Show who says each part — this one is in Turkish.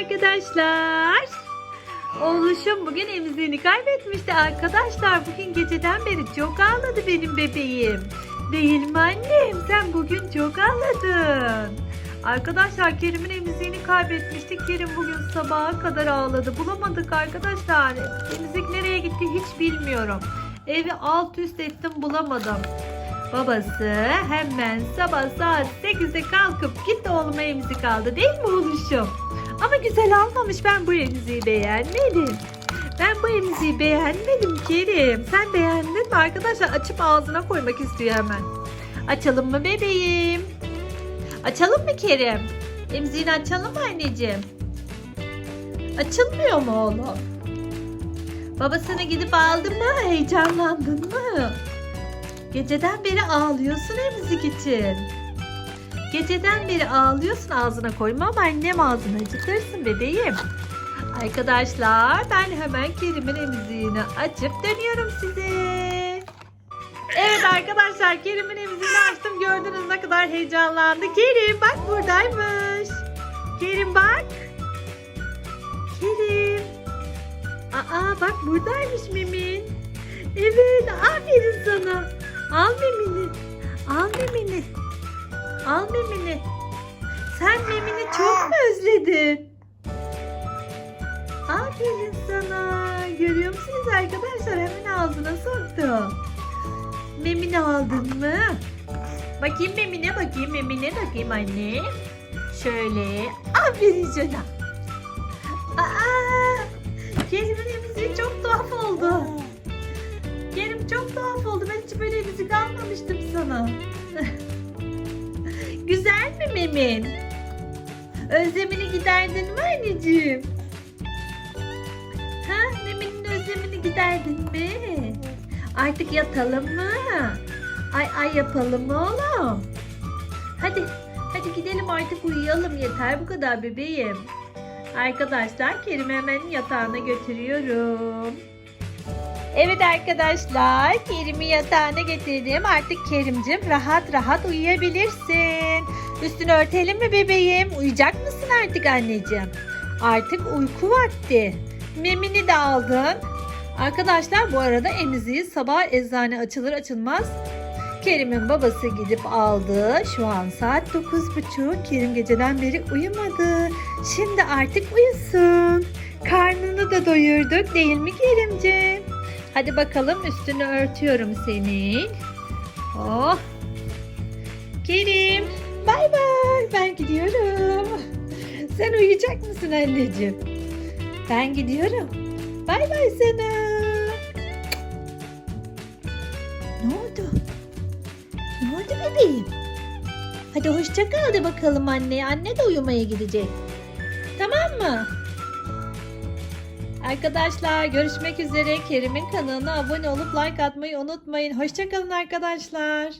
Speaker 1: arkadaşlar. Oğluşum bugün emziğini kaybetmişti arkadaşlar. Bugün geceden beri çok ağladı benim bebeğim. Değil mi annem? Sen bugün çok ağladın. Arkadaşlar Kerim'in emziğini kaybetmiştik. Kerim bugün sabaha kadar ağladı. Bulamadık arkadaşlar. Emzik nereye gitti hiç bilmiyorum. Evi alt üst ettim bulamadım. Babası hemen sabah saat 8'de kalkıp gitti oğluma emzik aldı değil mi oğluşum? Ama güzel almamış ben bu emziği beğenmedim. Ben bu emziği beğenmedim Kerim. Sen beğendin mi? Arkadaşlar açıp ağzına koymak istiyor hemen. Açalım mı bebeğim? Açalım mı Kerim? Emziğini açalım mı anneciğim? Açılmıyor mu oğlum? Babasını gidip aldın mı? Heyecanlandın mı? Geceden beri ağlıyorsun emzik için. Geceden beri ağlıyorsun ağzına koyma ama annem ağzını acıtırsın bebeğim. Arkadaşlar ben hemen Kerim'in emziğini açıp dönüyorum size. Evet arkadaşlar Kerim'in emziğini açtım. Gördünüz ne kadar heyecanlandı. Kerim bak buradaymış. Kerim bak. Kerim. Aa bak buradaymış Memin. Evet aferin sana. Al Memini. Al Memini. Al Memini. Sen Memini çok mu özledin? Aferin sana. Görüyor musunuz arkadaşlar? Hemen ağzına soktu. Memini aldın mı? Bakayım Memine bakayım Memine bakayım anne. Şöyle. Aferin sana. Aa, Kerim'in emziği çok tuhaf oldu. Kerim çok tuhaf oldu. Ben hiç böyle müzik almamıştım sana. Memin? Özlemini giderdin mi anneciğim? Ha, Memin'in özlemini giderdin mi? Artık yatalım mı? Ay ay yapalım mı oğlum? Hadi, hadi gidelim artık uyuyalım yeter bu kadar bebeğim. Arkadaşlar Kerim'i hemen yatağına götürüyorum. Evet arkadaşlar Kerim'i yatağına getirdim. Artık Kerim'cim rahat rahat uyuyabilirsin. Üstünü örtelim mi bebeğim? Uyuyacak mısın artık anneciğim? Artık uyku vakti. Memini de aldın. Arkadaşlar bu arada emziği sabah eczane açılır açılmaz Kerim'in babası gidip aldı. Şu an saat 9.30. Kerim geceden beri uyumadı. Şimdi artık uyusun. Karnını da doyurduk değil mi Kerimciğim? Hadi bakalım üstünü örtüyorum senin. Oh. Kerim bay bay ben gidiyorum. Sen uyuyacak mısın anneciğim? Ben gidiyorum. Bay bay sana. Ne oldu? Ne oldu bebeğim? Hadi hoşça kal de bakalım anneye. Anne de uyumaya gidecek. Tamam mı? Arkadaşlar görüşmek üzere. Kerim'in kanalına abone olup like atmayı unutmayın. Hoşça kalın arkadaşlar.